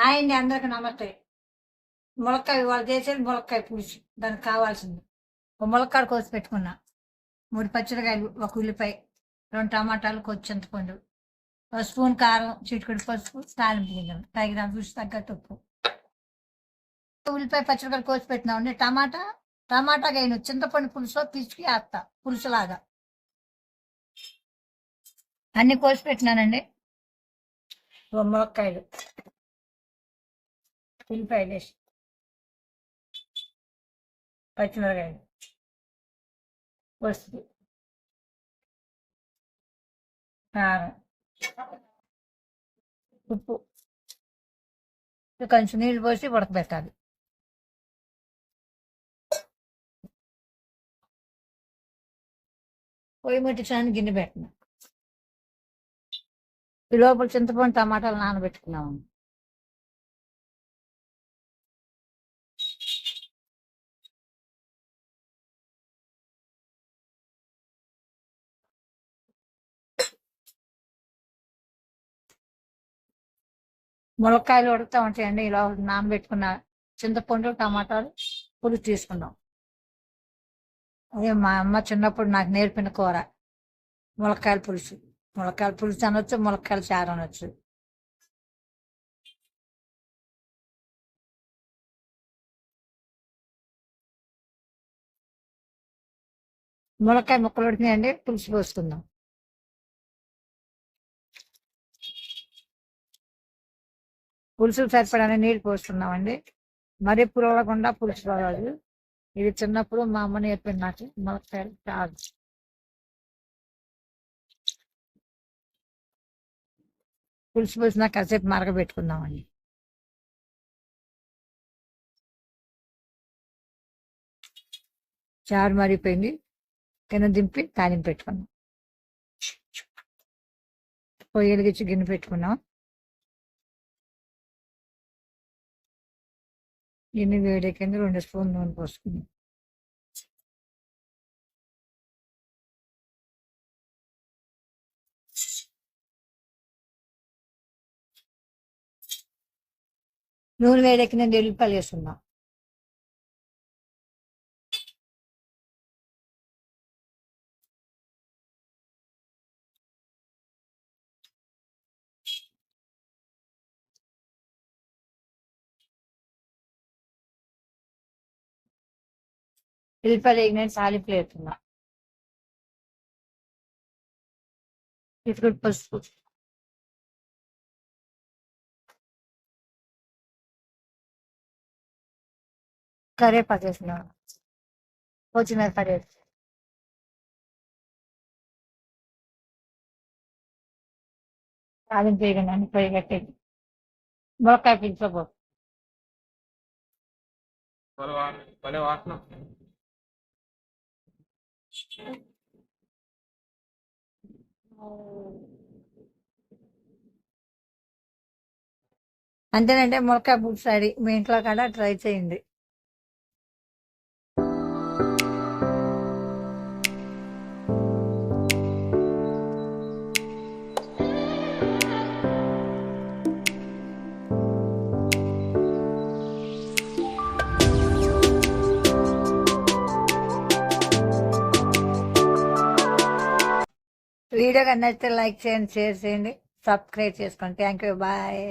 Hi అండి అందరికి నమస్తే. ములక్కాయ వాళ్ళు చేసేది ములక్కాయ పులుసు. దానికి కావాల్సింది. ఒక ములక్కాడ కోసి పెట్టుకున్నా. మూడు పచ్చడికాయలు ఒక ఉల్లిపాయ రెండు టమాటాలు కొంచెం చింతపండు ఒక స్పూన్ కారం చిటికడి పసుపు తాలింపు గింజలు. తగిన రుచి తగ్గట్టు ఉప్పు. ఉల్లిపాయ పచ్చడికాయలు కోసి పెట్టినామండి టమాటా టమాటా గైను చింతపండు పులుసులో పిసికి వేస్తా పులుసులాగా. అన్ని కోసి పెట్టినానండి. ఓ ములక్కాయలు. ఉల్లిపాయలు వేసి పచ్చిమిరకాయలు పసుపు కారం ఉప్పు. కొంచెం నీళ్ళు పోసి ఉడకబెట్టాలి. పొయ్యి ముట్టించడానికి గిన్నె పెట్టిన. ఈ లోపల చింతపండు టమాటాలు నానబెట్టుకున్నాము ములక్కాయలు ఉడుకుతూ ఉంటాయండి. ఇలా నానబెట్టుకున్న చింతపండు టమాటాలు పులుసు తీసుకున్నాం అదే మా అమ్మ చిన్నప్పుడు నాకు నేర్పిన కూర ములక్కాయల పులుసు. ములక్కాయల పులుసు అనొచ్చు ములక్కాయల చారు అనొచ్చు. ములక్కాయ ముక్కలు ఉడికినాయండి పులుసు పోసుకుందాం. పులుసు సరిపడానే నీళ్ళు పోస్తున్నామండి. మరీ పురవకుండా పులుసు రాదు. ఇది చిన్నప్పుడు మా అమ్మ నేర్పింది నాకు. ములక్కాయలు చారు పులుసు పోసిన కాసేపు మరగబెట్టుకుందామండి. చారు మరిగిపోయింది కింద దింపి తాలింపు పెట్టుకున్నాం పొయ్యి వెలిగించి గిన్నె పెట్టుకున్నాం ఎన్ని వేడెక్కింది రెండు స్పూన్ నూనె పోసుకున్నాం. నూనె వేడెక్కిన ఎల్లిపాయలు వేసుకుందాం ఎల్లిపాయలు వేగిన తాలింపులు వేస్తున్నా ఇప్పుడు పసుపు కరేపాకు వేసిన కొత్తిమీర వేసి తాలింపు వేయగానే పొయ్యి కట్టి ములక్కాయ పిలుచుకోబో వాసన అంతేనంటే ములక్కాయ బుక్ సారీ మీ ఇంట్లో కూడా ట్రై చేయండి. వీడియో కన్నా లైక్ చేయండి షేర్ చేయండి సబ్స్క్రైబ్ చేసుకోండి. Thank you bye